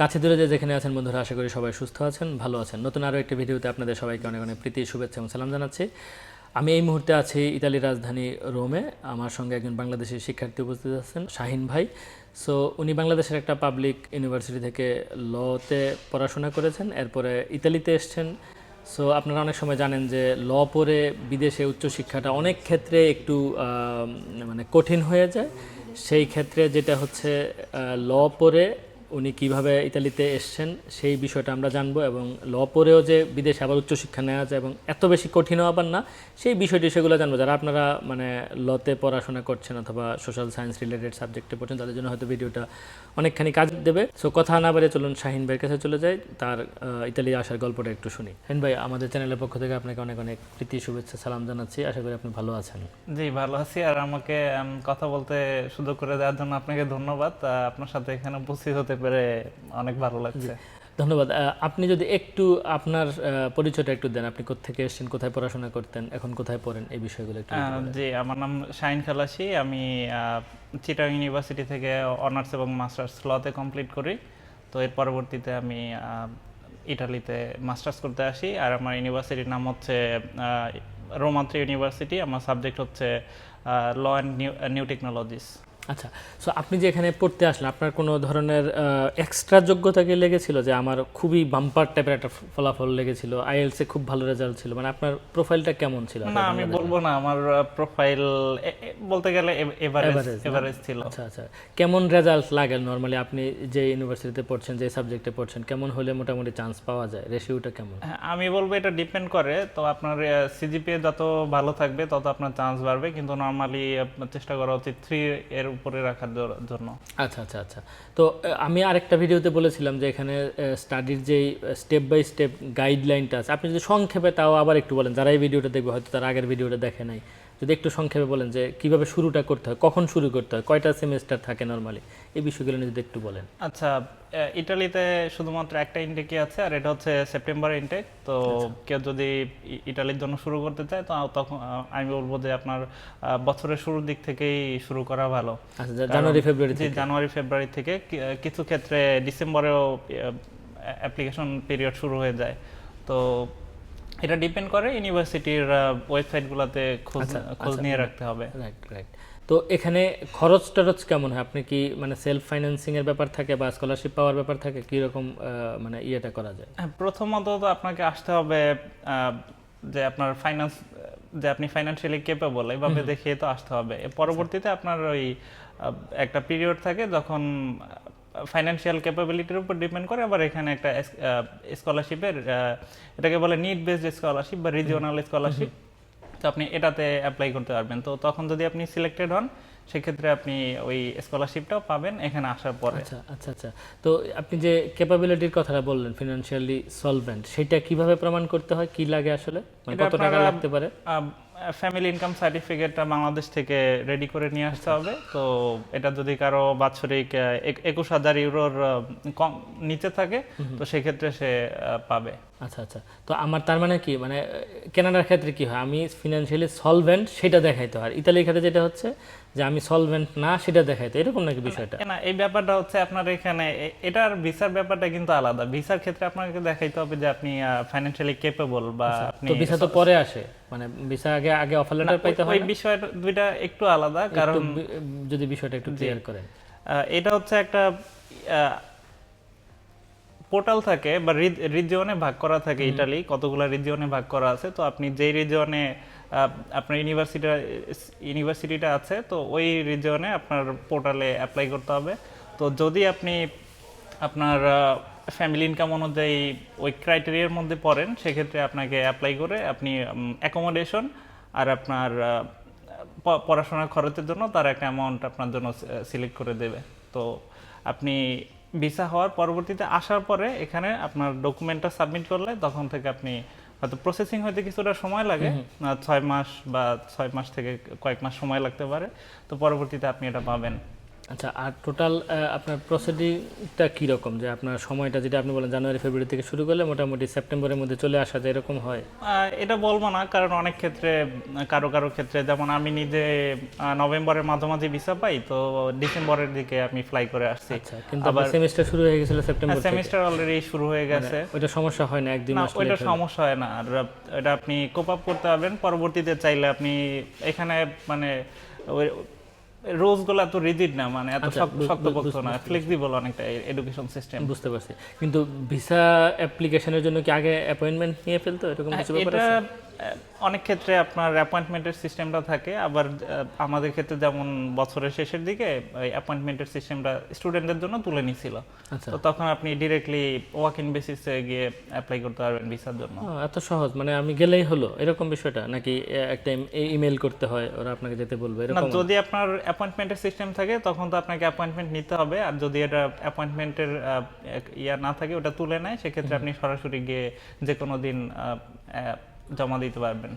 কাছে দূরে যে যেখানে আছেন বন্ধুরা, আশা করি সবাই সুস্থ আছেন, ভালো আছেন। নতুন আরও একটি ভিডিওতে আপনাদের সবাইকে অনেক অনেক প্রীতি, শুভেচ্ছা এবং সালাম জানাচ্ছি। আমি এই মুহূর্তে আছি ইতালির রাজধানী রোমে। আমার সঙ্গে একজন বাংলাদেশের শিক্ষার্থী উপস্থিত আছেন, শাহিন ভাই। সো উনি বাংলাদেশের একটা পাবলিক ইউনিভার্সিটি থেকে লতে পড়াশোনা করেছেন, এরপরে ইতালিতে এসছেন। সো আপনারা অনেক সময় জানেন যে ল পড়ে বিদেশে উচ্চশিক্ষাটা অনেক ক্ষেত্রে একটু মানে কঠিন হয়ে যায়। সেই ক্ষেত্রে যেটা হচ্ছে ল পড়ে উনি কীভাবে ইতালিতে এসছেন, সেই বিষয়টা আমরা জানব এবং ল পড়েও যে বিদেশে আবার উচ্চশিক্ষা নেওয়া যায় এবং এত বেশি কঠিনও আবার না, সেই বিষয়টি সেগুলো জানব। যারা আপনারা মানে লতে পড়াশোনা করছেন অথবা সোশ্যাল সায়েন্স রিলেটেড সাবজেক্টে পড়ছেন, তাদের জন্য হয়তো ভিডিওটা অনেকখানি কাজ দেবে। সো কথা না বাড়ে চলুন, শাহিন ভাইয়ের কাছে চলে যাই, তার ইতালি আসার গল্পটা একটু শুনি। শাহিন ভাই, আমাদের চ্যানেলের পক্ষ থেকে আপনাকে অনেক অনেক প্রীতি, শুভেচ্ছা, সালাম জানাচ্ছি। আশা করি আপনি ভালো আছেন। জি, ভালো আছি। আর আমাকে কথা বলতে সুযোগ করে দেওয়ার জন্য আপনাকে ধন্যবাদ। আপনার সাথে এখানে উপস্থিত হতে পেরে অনেক ভালো লাগছে। ধন্যবাদ। আপনি যদি একটু আপনার পরিচয়টা একটু দেন আপনি কোথেকে এসেছেন কোথায় পড়াশোনা করতেন এখন কোথায় পড়েন এই বিষয়গুলো একটু জি আমার নাম শাহিন খালাসি। আমি চিটাং ইউনিভার্সিটি থেকে অনার্স এবং মাস্টার্স লতে কমপ্লিট করি। তো এর পরবর্তীতে আমি ইটালিতে মাস্টার্স করতে আসি। আর আমার ইউনিভার্সিটির নাম হচ্ছে রোমাত্রি ইউনিভার্সিটি আমার সাবজেক্ট হচ্ছে ল অ্যান্ড নিউ টেকনোলজিস আচ্ছা সো আপনি যে এখানে পড়তে আসলেন আপনার কোনো ধরনের এক্সট্রা যোগ্যতা কি লেগেছিল যে আমার খুবই বাম্পার টাইপের একটা ফলাফল লেগেছিল? আইএলসে খুব ভালো রেজাল্ট ছিল মানে আপনার প্রোফাইলটা কেমন ছিল না আমি বলব না আমার প্রোফাইল বলতে গেলে এভারেজ এভারেজ ছিল। আচ্ছা আচ্ছা কেমন রেজাল্ট লাগে নর্মালি আপনি যে ইউনিভার্সিটিতে পড়ছেন যে সাবজেক্টে পড়ছেন কেমন হলে মোটামুটি চান্স পাওয়া যায়? রেশিওটা কেমন? হ্যাঁ, আমি বলব এটা ডিপেন্ড করে তো আপনার সিজিপিএ যত ভালো থাকবে তত আপনার চান্স বাড়বে কিন্তু নর্মালি চেষ্টা করা উচিত থ্রি এর উপরে রাখার জন্য। আচ্ছা আচ্ছা আচ্ছা। তো আমি আরেকটা ভিডিওতে বলেছিলাম যে এখানে স্টাডির যে স্টেপ বাই স্টেপ গাইডলাইনটা আছে, আপনি যদি সংক্ষেপে তাও আবার একটু বলেন, যারা এই ভিডিওটা দেখবে হয়তো তারা আগের ভিডিওটা দেখে নাই। যদি একটু সংক্ষেপে বলেন যে কীভাবে শুরুটা করতে হয় কখন শুরু করতে হয় কয়টা সেমিস্টার থাকে নর্মালি এই বিষয়গুলো নিয়ে যদি একটু বলেন। আচ্ছা ইটালিতে শুধুমাত্র একটা ইনটেকই আছে আর এটা হচ্ছে সেপ্টেম্বর ইনটেক তো কেউ যদি ইটালির জন্য শুরু করতে চায় তো তখন আমি বলব যে আপনার বছরের শুরুর দিক থেকেই শুরু করা ভালো। আচ্ছা জানুয়ারি ফেব্রুয়ারি জানুয়ারি ফেব্রুয়ারি থেকে কিছু ক্ষেত্রে ডিসেম্বরেও অ্যাপ্লিকেশন পিরিয়ড শুরু হয়ে যায়। তো এটা ডিপেন্ড করে ইউনিভার্সিটির ওয়েবসাইটগুলোতে খোঁজ আচ্ছা, খোঁজ আচ্ছা, নিয়ে রাখতে হবে। রাইট রাইট তো এখানে খরচ টরচ কেমন হয়? আপনি কি মানে সেলফ ফাইন্যান্সিং এর ব্যাপার থাকে বা স্কলারশিপ পাওয়ার ব্যাপার থাকে? কি রকম আহ, মানে ইয়েটা করা যায়? হ্যাঁ, প্রথমত তো আপনাকে আসতে হবে যে আপনার ফাইন্যান্স যে আপনি ফাইন্যান্সিয়ালি কেপেবল এইভাবে দেখিয়ে তো আসতে হবে। পরবর্তীতে আপনার ওই একটা পিরিয়ড থাকে যখন ফাইন্যান্সিয়াল ক্যাপাবিলিটির উপর ডিপেন্ড করে আবার এখানে একটা স্কলারশিপের এটাকে বলে নিড বেসড স্কলারশিপ বা রিজিওনাল স্কলারশিপ তো আপনি এটাতে অ্যাপ্লাই করতে পারবেন। তো তখন যদি আপনি সিলেক্টেড হন সেক্ষেত্রে আপনি ওই স্কলারশিপটাও পাবেন এখানে আসার পরে। আচ্ছা আচ্ছা আচ্ছা। তো আপনি যে ক্যাপাবিলিটির কথাটা বললেন ফিনান্সিয়ালি সলভেন্ট সেটা কীভাবে প্রমাণ করতে হয়? কি লাগে আসলে? মানে কত টাকা লাগতে পারে? ফ্যামিলি ইনকাম সার্টিফিকেটটা বাংলাদেশ থেকে রেডি করে নিয়ে আসতে হবে। তো এটা যদি কারও বাৎসরিক এক- একুশ হাজার ইউরোর কম নিচে থাকে তো সেক্ষেত্রে সে পাবে। আচ্ছা আচ্ছা। তো আমার তার মানে কি? মানে কেনাডার ক্ষেত্রে কি হয়? আমি ফিনান্সিয়ালি সলভেন্ট সেটা দেখাইতে হয়। আর ইতালির ক্ষেত্রে যেটা হচ্ছে যে আমি সলভেন্ট না সেটা দেখাইতে। এরকম নাকি বিষয়টা? না এই ব্যাপারটা হচ্ছে আপনার এখানে এটার ভিসার ব্যাপারটা কিন্তু আলাদা। ভিসার ক্ষেত্রে আপনাকে দেখাইতে হবে যে আপনি ফাইন্যান্সিয়ালি কেপেবল বা আপনি তো ভিসা তো পরে আসে। মানে ভিসা আগে আগে অফার লেটার পাইতে হয় না? বিষয়টা দুইটা একটু আলাদা কারণ যদি বিষয়টা একটু ক্লিয়ার করেন। এটা হচ্ছে একটা পোর্টাল থাকে বা রিজিয়নে ভাগ করা থাকে ইটালি কতগুলো রিজিয়নে ভাগ করা আছে। তো আপনি যেই রিজিয়নে আপনার ইউনিভার্সিটি ইউনিভার্সিটিটা আছে তো ওই রিজিয়নে আপনার পোর্টালে অ্যাপ্লাই করতে হবে। তো যদি আপনি আপনার ফ্যামিলি ইনকাম অনুযায়ী ওই ক্রাইটেরিয়ার মধ্যে পড়েন সেক্ষেত্রে আপনাকে অ্যাপ্লাই করে আপনি অ্যাকোমোডেশন আর আপনার পড়াশোনার খরচের জন্য তার একটা অ্যামাউন্ট আপনার জন্য সিলেক্ট করে দেবে। তো আপনি ভিসা হওয়ার পরবর্তীতে আসার পরে এখানে আপনার ডকুমেন্টটা সাবমিট করলে তখন থেকে আপনি হয়তো প্রসেসিং হইতে কিছুটা সময় লাগে। ছয় মাস বা ছয় মাস থেকে কয়েক মাস সময় লাগতে পারে। তো পরবর্তীতে আপনি এটা পাবেন। আচ্ছা আর টোটাল আপনার প্রসিডিংটা কী রকম যে আপনার সময়টা যেটা আপনি বলেন জানুয়ারি ফেব্রুয়ারি থেকে শুরু করলে মোটামুটি সেপ্টেম্বরের মধ্যে চলে আসা যায় এরকম হয়? এটা বলব না কারণ অনেক ক্ষেত্রে কারও কারও ক্ষেত্রে যেমন আমি নিজে নভেম্বরের মাঝামাঝি ভিসা পাই তো ডিসেম্বরের দিকে আমি ফ্লাই করে আসছি। আচ্ছা কিন্তু আবার সেমিস্টার শুরু হয়ে গেছিল সেপ্টেম্বর সেমিস্টার অলরেডি শুরু হয়ে গেছে। ওইটা সমস্যা হয় না এক দুই মাস ওইটা সমস্যা হয় না আর এটা আপনি কোপ আপ করতে পারবেন পরবর্তীতে চাইলে আপনি এখানে মানে এত রিজিড না মানে এত আচ্ছা, শক্তপোক্ত না। ফ্লেক্সিবল অনেকটা এডুকেশন সিস্টেম বুঝতে পারছি। কিন্তু ভিসা অ্যাপ্লিকেশনের জন্য কি আগে অ্যাপয়েন্টমেন্ট নিয়ে ফেলতো? এরকম কিছু ব্যাপার আছে? অনেক ক্ষেত্রে আপনার অ্যাপয়েন্টমেন্টের সিস্টেমটা থাকে আবার আমাদের ক্ষেত্রে যেমন বছরের শেষের দিকে ওই অ্যাপয়েন্টমেন্টের সিস্টেমটা স্টুডেন্টদের জন্য তুলে নিছিল। আচ্ছা। তো তখন আপনি ডিরেক্টলি ওয়াক ইন বেসিসে গিয়ে অ্যাপ্লাই করতে পারবেন ভিসার জন্য। এত সহজ মানে আমি গেলেই হলো এরকম বিষয়টা? নাকি একটা ইমেল করতে হয় ওরা আপনাকে যেতে বলবে এরকম? যদি আপনার অ্যাপয়েন্টমেন্টের সিস্টেম থাকে তখন তো আপনাকে অ্যাপয়েন্টমেন্ট নিতে হবে। আর যদি এটা অ্যাপয়েন্টমেন্টের ইয়া না থাকে ওটা তুলে নেয় সেক্ষেত্রে আপনি সরাসরি গিয়ে যে কোনো দিন জমা দিতে পারবেন।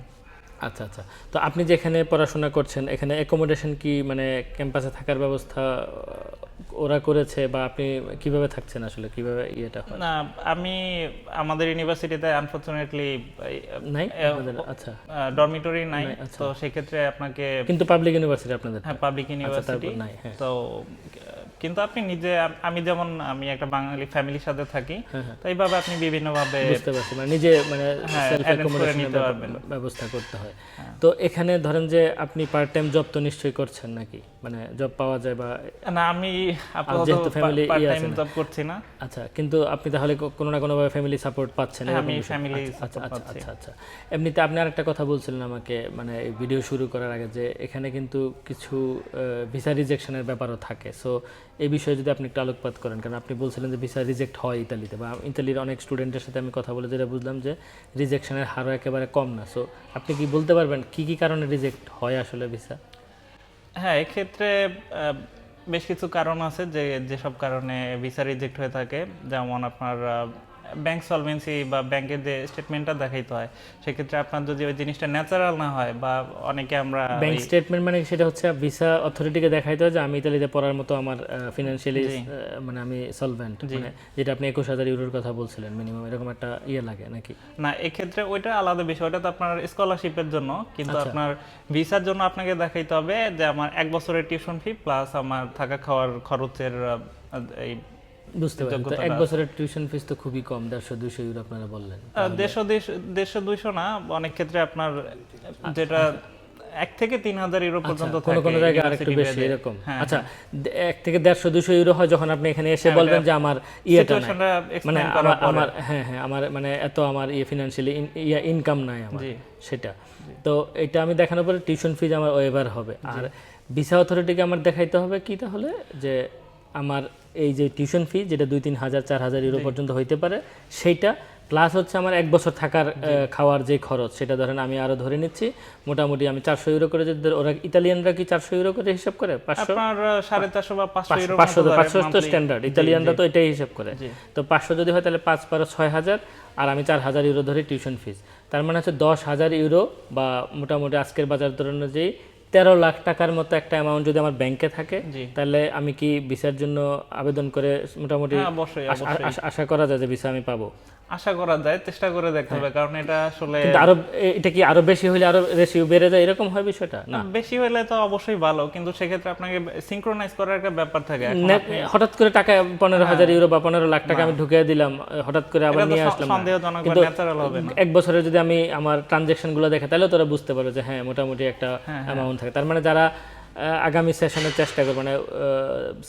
আচ্ছা আচ্ছা। তো আপনি যেখানে পড়াশোনা করছেন এখানে অ্যাকোমোডেশন কি মানে ক্যাম্পাসে থাকার ব্যবস্থা ওরা করেছে বা আপনি কীভাবে থাকছেন আসলে? কীভাবে ইয়েটা হয়? না আমি আমাদের ইউনিভার্সিটিতে আনফরচুনেটলি নাই? আচ্ছা। ডরমিটরি নাই তো সেক্ষেত্রে আপনাকে কিন্তু পাবলিক ইউনিভার্সিটি আপনাদের হ্যাঁ পাবলিক ইউনিভার্সিটি নাই, হ্যাঁ। তো কিন্তু আপনি নিজে আমি যেমন আমি একটা বাঙালি ফ্যামিলির সাথে থাকি তো এইভাবে আপনি বিভিন্নভাবে বুঝতে পারছি। মানে নিজে মানে হ্যাঁ। ব্যবস্থা করতে হয়। তো এখানে ধরেন যে আপনি পার্ট টাইম জব তো নিশ্চয়ই করছেন নাকি? মানে জব পাওয়া যায় বা না আমি আপাতত যেহেতু family পার্ট টাইম জব করছি না। আচ্ছা কিন্তু আপনি তাহলে কোনো না কোনোভাবে ফ্যামিলি সাপোর্ট পাচ্ছেন হ্যাঁ, আমি ফ্যামিলি আচ্ছা, আচ্ছা আচ্ছা আচ্ছা। এমনিতে আপনি আরেকটা কথা বলছিলেন আমাকে মানে এই ভিডিও শুরু করার আগে যে এখানে কিন্তু কিছু ভিসা রিজেকশনের ব্যাপারও থাকে। সো এই বিষয়ে যদি আপনি একটু আলোকপাত করেন, কারণ আপনি বলছিলেন যে ভিসা রিজেক্ট হয় ইতালিতে, বা ইতালির অনেক স্টুডেন্টের সাথে আমি কথা বলে যেটা বুঝলাম যে রিজেকশনের হারও একেবারে কম না। সো আপনি কি বলতে পারবেন কি কি কারণে রিজেক্ট হয় আসলে ভিসা? হ্যাঁ এক্ষেত্রে বেশ কিছু কারণ আছে যে, যেসব কারণে ভিসা রিজেক্ট হয়ে থাকে। যেমন আপনার ব্যাংক সলভেন্সি বা ব্যাংকের যে স্টেটমেন্টটা দেখাইতে হয় সেক্ষেত্রে আপনার যদি ওই জিনিসটা ন্যাচারাল না হয় বা অনেকে আমরা ব্যাংক স্টেটমেন্ট মানে সেটা হচ্ছে ভিসা অথরিটিকে দেখাইতে হয় যে আমি ইতালিতে পড়ার মতো আমার ফিনান্সিয়ালি মানে আমি সলভেন্ট মানে যেটা আপনি একুশ হাজার ইউরোর কথা বলছিলেন মিনিমাম এরকম একটা ইয়ে লাগে নাকি? না এক্ষেত্রে ওইটা আলাদা বিষয় ওটা তো আপনার স্কলারশিপের জন্য কিন্তু আচ্ছা। আপনার ভিসার জন্য আপনাকে দেখাইতে হবে যে আমার এক বছরের টিউশন ফি প্লাস আমার থাকা খাওয়ার খরচের এই বুঝতে পারছি এক বছরের টিউশন ফিস তো খুবই কম দেড়শো দুশো ইউরো আপনারা বললেন। দেড়শো দেড়শো- না অনেক ক্ষেত্রে আপনার যেটা এক থেকে তিন হাজার ইউরো পর্যন্ত আচ্ছা, কোনো কোনো জায়গায় আরেকটু বেশি এরকম। হ্যাঁ, আচ্ছা এক থেকে দেড়শো দুশো ইউরো হয় যখন আপনি এখানে এসে বলবেন যে আমার ইয়েটা মানে আমার আমার হ্যাঁ হ্যাঁ আমার মানে এত আমার ইয়ে ফিনান্সিয়ালি ইয়ে ইনকাম নাই আমার। সেটা। তো এটা আমি দেখানোর পরে টিউশন ফিজ আমার ওয়েভার হবে। আর ভিসা অথরিটিকে আমার দেখাইতে হবে কি তাহলে? যে আমার এই যে টিউশন ফি যেটা দুই তিন হাজার চার হাজার ইউরো পর্যন্ত হইতে পারে সেইটা প্লাস হচ্ছে আমার এক বছর থাকার খাওয়ার যে খরচ সেটা ধরেন আমি আরও ধরে নিচ্ছি মোটামুটি আমি চারশো ইউরো করে যদি ওরা ইতালিয়ানরা কি চারশো ইউরো করে হিসাব করে? পাঁচশো? সাড়ে চারশো বা পাঁচশো পাঁচশো তো স্ট্যান্ডার্ড ইতালিয়ানরা তো এটাই হিসাব করে। তো পাঁচশো যদি হয় তাহলে পাঁচ বারো ছয় হাজার আর আমি চার হাজার ইউরো ধরে টিউশন ফিস তার মানে হচ্ছে দশ হাজার ইউরো বা মোটামুটি আজকের বাজার দর অনুযায়ী তেরো লাখ টাকার মতো একটা অ্যামাউন্ট যদি আমার ব্যাংকে থাকে তাহলে আমি কি ভিসার জন্য আবেদন করে মোটামুটি হ্যাঁ, আশা করা যায় যে ভিসা আমি পাবো? আশা করা যায় চেষ্টা করে দেখতে হ্যাঁ। হবে কারণ এটা আসলে কিন্তু আরও এটা কি আরও বেশি হলে আরও রেশিও বেড়ে যায়? এরকম হয় বিষয়টা? না। বেশি হলে তো অবশ্যই ভালো কিন্তু সেক্ষেত্রে আপনাকে সিঙ্ক্রোনাইজ করার একটা ব্যাপার থাকে। হঠাৎ করে টাকা পনেরো হাজার ইউরো বা পনেরো লাখ টাকা আমি ঢুকিয়ে দিলাম হঠাৎ করে আবার নিয়ে আসলাম। সন্দেহজনক ন্যাচারাল হবে না। এক বছরে যদি আমি আমার ট্রানজেকশনগুলো দেখে তাহলে তোরা বুঝতে পারবে যে হ্যাঁ মোটামুটি একটা অ্যামাউন্ট থাকে। তার মানে যারা আগামী সেশনের চেষ্টা করবে। মানে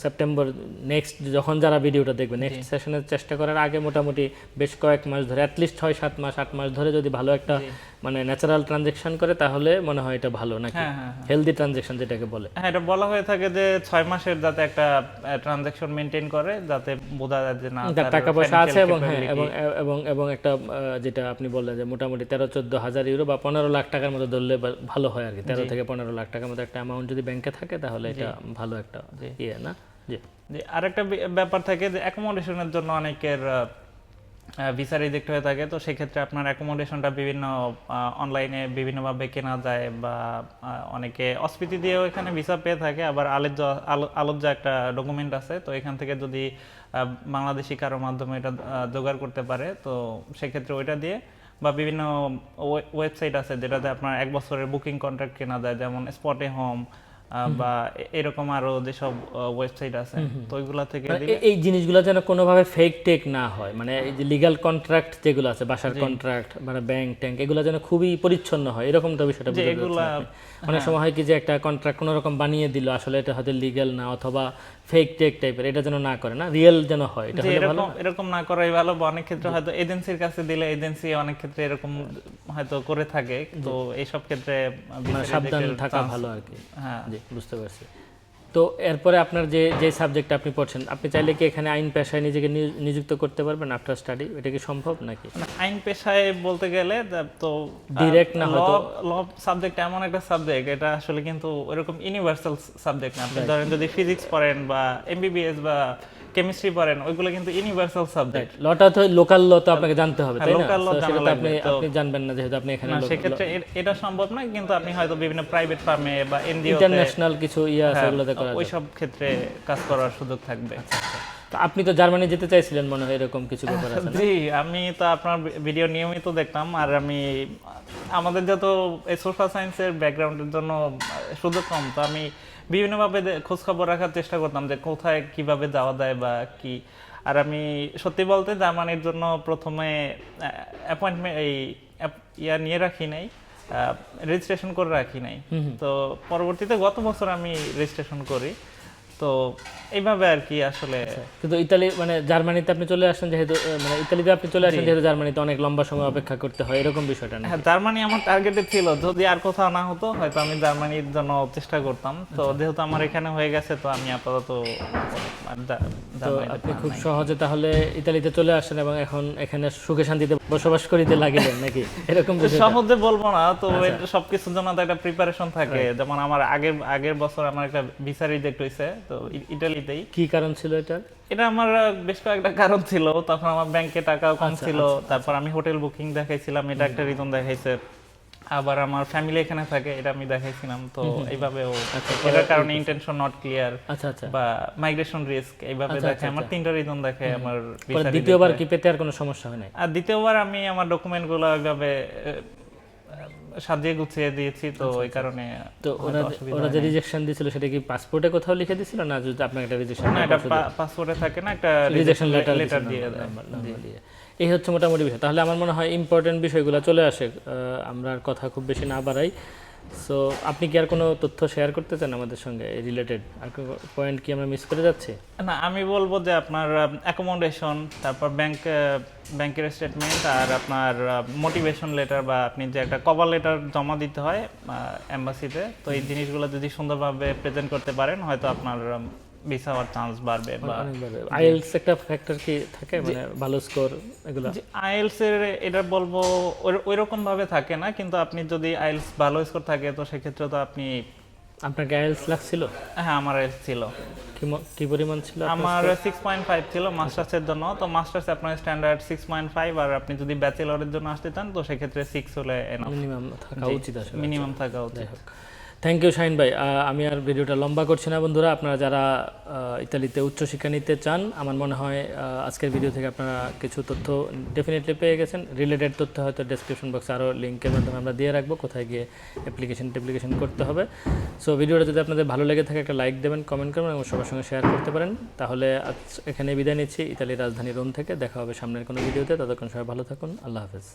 সেপ্টেম্বর নেক্সট যখন যারা ভিডিওটা দেখবে নেক্সট সেশনের চেষ্টা করার আগে মোটামুটি বেশ কয়েক মাস ধরে অ্যাটলিস্ট ছয় সাত মাস আট মাস ধরে যদি ভালো একটা মানে ন্যাচারাল ট্রানজেকশন করে তাহলে মনে হয় এটা ভালো নাকি? হ্যাঁ, হ্যাঁ, হেলদি ট্রানজেকশন যেটাকে বলে। হ্যাঁ এটা বলা হয়ে থাকে যে ছয় মাসের যাতে একটা ট্রানজাকশন মেনটেন করে যাতে বোঝা যায় যে না টাকা পয়সা আছে এবং হ্যাঁ এবং এবং এবং একটা যেটা আপনি বললেন যে মোটামুটি তেরো চোদ্দ হাজার ইউরো বা পনেরো লাখ টাকার মতো ধরলে ভালো হয় আর কি। তেরো থেকে পনেরো লাখ টাকার মতো একটা অ্যামাউন্ট যদি ব্যাংকে থাকে তাহলে এটা ভালো একটা ইয়ে না? জি। যে আরেকটা ব্যাপার থাকে যে অ্যাকোমোডেশনের জন্য অনেকের ভিসা রিজেক্ট হয়ে থাকে তো সেক্ষেত্রে আপনার অ্যাকোমোডেশনটা বিভিন্ন অনলাইনে বিভিন্নভাবে কেনা যায় বা অনেকে অস্পিতি দিয়েও এখানে ভিসা পেয়ে থাকে আবার আলোচ্য আলো- আলোচ্য একটা ডকুমেন্ট আছে তো এখান থেকে যদি বাংলাদেশি কারও মাধ্যমে এটা জোগাড় করতে পারে তো সেক্ষেত্রে ওইটা দিয়ে বা বিভিন্ন ওয়েবসাইট আছে যেটাতে আপনার এক বছরের বুকিং কন্ট্রাক্ট কেনা যায় যেমন স্পটে হোম বা এরকম আরও যেসব ওয়েবসাইট আছে তো ওইগুলা থেকে মানে এই জিনিসগুলো যেন কোনোভাবে ফেক টেক না হয় মানে এই যে লিগ্যাল কন্ট্রাক্ট যেগুলো আছে বাসার কন্ট্রাক্ট মানে ব্যাংক ট্যাঙ্ক এগুলো যেন খুবই পরিচ্ছন্ন হয় এরকম তো বিষয়টা এগুলা অনেক সময় হয় কি যে একটা কন্ট্রাক্ট কোনো রকম বানিয়ে দিল আসলে এটা হয়তো লিগ্যাল না অথবা ফেক টেক টাইপের এটা যেন না করে না? রিয়েল যেন হয় এটা হলে ভালো? এরকম এরকম না করাই ভালো বা অনেক ক্ষেত্রে হয়তো এজেন্সির কাছে দিলে এজেন্সি অনেক ক্ষেত্রে এরকম হয়তো করে থাকে তো এইসব ক্ষেত্রে মানে সাবধান থাকা ভালো আর কি। হ্যাঁ। বুঝতে পারছি। তো এরপরে আপনার যে যে সাবজেক্ট আপনি পড়ছেন আপনি চাইলে কি এখানে আইন পেশায় নিজেকে নিযুক্ত করতে পারবেন আফটার স্টাডি এটা কি সম্ভব নাকি? আইন পেশায় বলতে গেলে তো ডিরেক্ট না হয়তো। ল সাবজেক্ট এমন একটা সাবজেক্ট এটা আসলে কিন্তু ওরকম ইউনিভার্সাল সাবজেক্ট না। আপনি ধরেন যদি ফিজিক্স পড়েন বা এমবিবিএস বা কেমিস্ট্রি পড়েন ওইগুলো কিন্তু ইউনিভার্সাল সাবজেক্ট লটা তো লোকাল ল তো আপনাকে জানতে হবে তাই না? So, জানা সেটা আপনি তো- আপনি জানবেন না যেহেতু আপনি এখানে সেক্ষেত্রে এটা সম্ভব না কিন্তু আপনি হয়তো বিভিন্ন প্রাইভেট ফার্মে বা এনজিও ইন্টারন্যাশনাল কিছু ইয়ে আছে ওগুলোতে করা ওই সব ক্ষেত্রে কাজ করার সুযোগ থাকবে। তো আপনি তো জার্মানি যেতে চাইছিলেন মনে হয় এরকম কিছু ব্যাপার আছে জি আমি তো আপনার ভিডিও নিয়মিত দেখতাম আর আমি আমাদের যত সোশ্যাল সায়েন্সের ব্যাকগ্রাউন্ডের জন্য সুযোগ কম তো আমি বিভিন্নভাবে খোঁজ খবর রাখার চেষ্টা করতাম যে কোথায় কীভাবে যাওয়া যায় বা কি। আর আমি সত্যি বলতে জার্মানির জন্য প্রথমে অ্যাপয়েন্টমেন্ট এই ইয়া নিয়ে রাখি নাই রেজিস্ট্রেশন করে রাখি নাই। তো পরবর্তীতে গত বছর আমি রেজিস্ট্রেশন করি। তো এইভাবে আর কি আসলে কিন্তু ইতালি মানে জার্মানিতে আপনি চলে আসেন যেহেতু মানে ইতালিতে আপনি চলে আসেন যেহেতু জার্মানিতে অনেক লম্বা সময় অপেক্ষা করতে হয় এরকম বিষয়টা না হ্যাঁ জার্মানি আমার টার্গেটে ছিল। যদি আর কোথাও না হতো হয়তো আমি জার্মানির জন্য চেষ্টা করতাম। তো যেহেতু আমার এখানে হয়ে গেছে তো আমি আপাতত জা- তো আপনি খুব সহজে তাহলে ইতালিতে চলে আসেন এবং এখন এখানে সুখে শান্তিতে বসবাস করিতে লাগিলেন নাকি? এরকম সহজে বলব না তো আচ্ছা। সবকিছুর জন্য তো একটা প্রিপারেশন থাকে। যেমন আমার আগের আগের বছর আমার একটা ভিসা রিজেক্ট হয়েছে তো ই- ইটালিতেই কি কারণ ছিল এটার এটা আমার বেশ কয়েকটা কারণ ছিল। তখন আমার ব্যাংকে টাকাও কম আচ্ছা, ছিল। তারপর আমি হোটেল বুকিং দেখাইছিলাম এটা একটা রিজন দেখাইছে। আবার আমার ফ্যামিলি এখানে থাকে এটা আমি দেখাইছিলাম তো এইভাবেও আচ্ছা, এটার কারণে ইন্টেনশন নট ক্লিয়ার আচ্ছা আচ্ছা। বা মাইগ্রেশন রিস্ক এইভাবে আচ্ছা, দেখে আমার তিনটা রিজন দেখে আমার দ্বিতীয়বার কি পেতে আর কোনো সমস্যা হয় নাই? আর দ্বিতীয়বার আমি আমার ডকুমেন্টগুলো ওইভাবে সাজিয়ে গুছিয়ে দিয়েছি তো ওই কারণে আচ্ছা, তো ওরা ওরা যে রিজেকশন দিয়েছিল সেটা কি পাসপোর্টে কোথাও লিখে দিছিল না যদি আপনাকে একটা রিজেকশন না এটা পাসপোর্টে থাকে না একটা রিজেকশন লেটার লেটার দিয়ে দেয়। দিয়ে। এই হচ্ছে মোটামুটি বিষয়। তাহলে আমার মনে হয় ইম্পর্টেন্ট বিষয়গুলো চলে আসে আমরা আর কথা খুব বেশি না বাড়াই। সো আপনি কি আর কোনো তথ্য শেয়ার করতে চান আমাদের সঙ্গে? রিলেটেড আর পয়েন্ট কি আমরা মিস করে যাচ্ছি? না আমি বলব যে আপনার অ্যাকোমোডেশন তারপর ব্যাংক ব্যাংকের স্টেটমেন্ট আর আপনার মোটিভেশন লেটার বা আপনি যে একটা কভার লেটার জমা দিতে হয় এম্বাসিতে তো এই জিনিসগুলো যদি সুন্দরভাবে প্রেজেন্ট করতে পারেন হয়তো আপনার ভিসা হওয়ার চান্স বাড়বে বা আইএলস একটা ফ্যাক্টর কি থাকে? মানে ভালো স্কোর এগুলো? আইএলস এর এটা বলব ভাবে থাকে না কিন্তু আপনি যদি আইএলস ভালো স্কোর থাকে তো সেক্ষেত্রে তো আপনি আপনার আইএলস লাগছিল? হ্যাঁ আমার আইএলস ছিল। কি পরিমাণ ছিল আমার সিক্স পয়েন্ট ফাইভ ছিল মাস্টার্সের জন্য তো মাস্টার্স আপনার স্ট্যান্ডার্ড সিক্স পয়েন্ট ফাইভ আর আপনি যদি ব্যাচেলরের জন্য আসতে চান তো সেক্ষেত্রে সিক্স হলে মিনিমাম থাকা উচিত মিনিমাম থাকা উচিত। থ্যাংক ইউ শাহিন ভাই। আমি আর ভিডিওটা লম্বা করছি না বন্ধুরা। আপনারা যারা ইতালিতে উচ্চশিক্ষা নিতে চান, আমার মনে হয় আজকের ভিডিও থেকে আপনারা কিছু তথ্য ডেফিনেটলি পেয়ে গেছেন। রিলেটেড তথ্য হয়তো ডেসক্রিপশন বক্সে আরও লিঙ্কের মাধ্যমে আমরা দিয়ে রাখব, কোথায় গিয়ে অ্যাপ্লিকেশন টেপ্লিকেশন করতে হবে। সো ভিডিওটা যদি আপনাদের ভালো লেগে থাকে, একটা লাইক দেবেন কমেন্ট করবেন এবং সবার সঙ্গে শেয়ার করতে পারেন। তাহলে আজ এখানে বিদায় নিচ্ছি, ইতালির রাজধানী রোম থেকে। দেখা হবে সামনের কোনো ভিডিওতে। ততক্ষণ সবাই ভালো থাকুন। আল্লাহ হাফেজ।